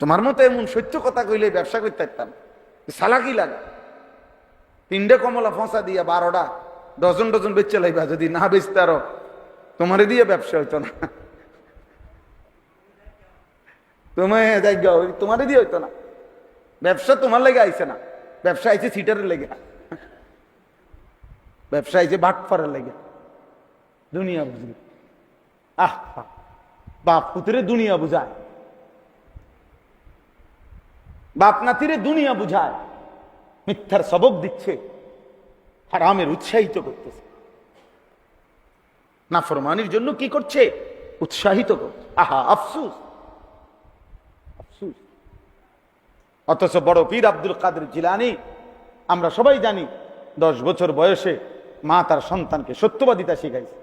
তোমার মতো এমন সত্য কথা কইলে ব্যবসা করতে পারতাম। সালাকি লাগে। তিনটে কমলা ফসা দিয়া বারোটা ডজন ডজন বেচে লাইবা যদি না বেচতে আরও তোমারে দিয়ে ব্যবসা হইতো না। তোমায় যাই গা, ওই তোমারে দিয়ে হইতো না। ব্যবসা তোমার লেগে আইছে না। ব্যবসা আইছে সিটারের লেগে। ব্যবসা আইছে বাটফারের লেগে। দুনিয়া বুঝলি। আহ বাপ পুতরে দুনিয়া বুঝায়। বাপ নাতিরে দুনিয়া বুঝায়, মিথ্যার সবক দিচ্ছে, হারামের উৎসাহিত করতেছে। নাফরমানির জন্য কি করছে? উৎসাহিত করছে। আহা, আফসুস। আফসুস। অথচ বড় পীর আব্দুল কাদের জিলানি, আমরা সবাই জানি, দশ বছর বয়সে মা তার সন্তানকে সত্যবাদিতা শিখাইছে।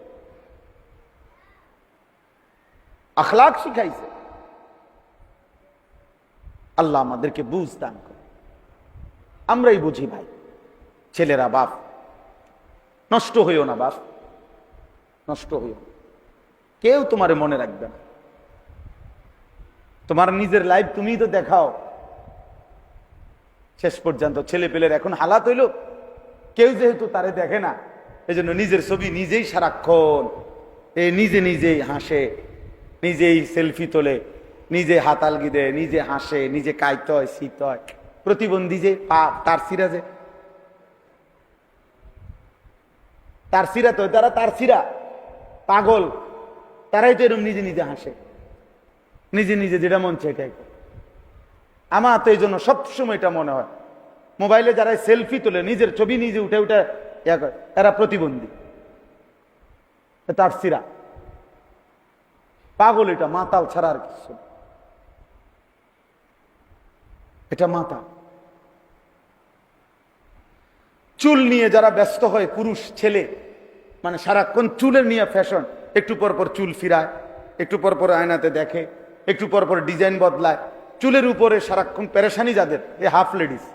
আখলাক শিখাইছে। আল্লাহ আমাদেরকে বুঝ দান করে আমরাই বুঝি ভাই, ছেলেরা বাপ, নষ্ট হইও না বাপ, নষ্ট হইও কেউ তোমারে মনে রাখবে না। তোমার নিজের লাইফ তুমিই তো দেখাও। শেষ পর্যন্ত ছেলে পেলের এখন হালাত হইল, কেউ যেহেতু তারে দেখে না এই জন্য নিজের ছবি নিজেই সারাক্ষণ, এ নিজে নিজেই হাসে, নিজেই সেলফি তোলে নিজে হাতালগি দেয় নিজে হাসে নিজে কাইত হয় শীত হয় প্রতিবন্ধী যে পা তার সিরা যে। তার সিরা তো তারা তার সিরা। পাগল। তারাই তো এরকম নিজে নিজে হাসে। নিজে নিজে যেটা মন চায় এটাই। আমার তো এই জন্য সবসময় এটা মনে হয়। মোবাইলে যারা সেলফি তোলে নিজের ছবি নিজে উঠে উঠে ইয়া করে, এরা প্রতিবন্ধী। তার সিরা। পাগল এটা মাতাল ছাড়া আর কিছু না। এটা মাতা। চুল নিয়ে যারা ব্যস্ত হয়, পুরুষ, ছেলে মানে সারাক্ষণ চুলের নিয়ে ফ্যাশন একটু পর পর চুল ফিরায়, একটু পর পর আয়নাতে দেখে, একটু পর পর ডিজাইন বদলায়। চুলের উপরে সারাক্ষণ প্যারেশানি যাদের, এ হাফ লেডিস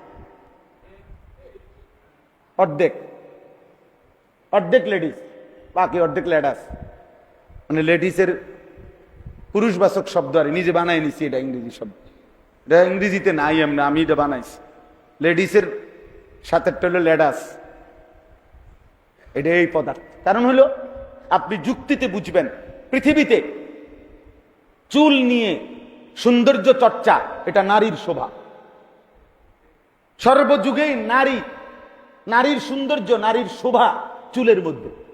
অর্ধেক। অর্ধেক লেডিস বাকি অর্ধেক লেডাস মানে লেডিসের পুরুষবাচক শব্দ আর নিজে বানাই নিছি এটা ইংরেজি শব্দ। এটা ইংরেজিতে নাই এমনি আমি এটা বানাইছি। লেডিসের সাথে হলো লেডাস। এটা এই পদার্থ। কারণ হলো, আপনি যুক্তিতে বুঝবেন। পৃথিবীতে চুল নিয়ে সৌন্দর্য চর্চা, এটা নারীর শোভা। সর্বযুগেই নারী, নারীর সৌন্দর্য, নারীর শোভা চুলের মধ্যে।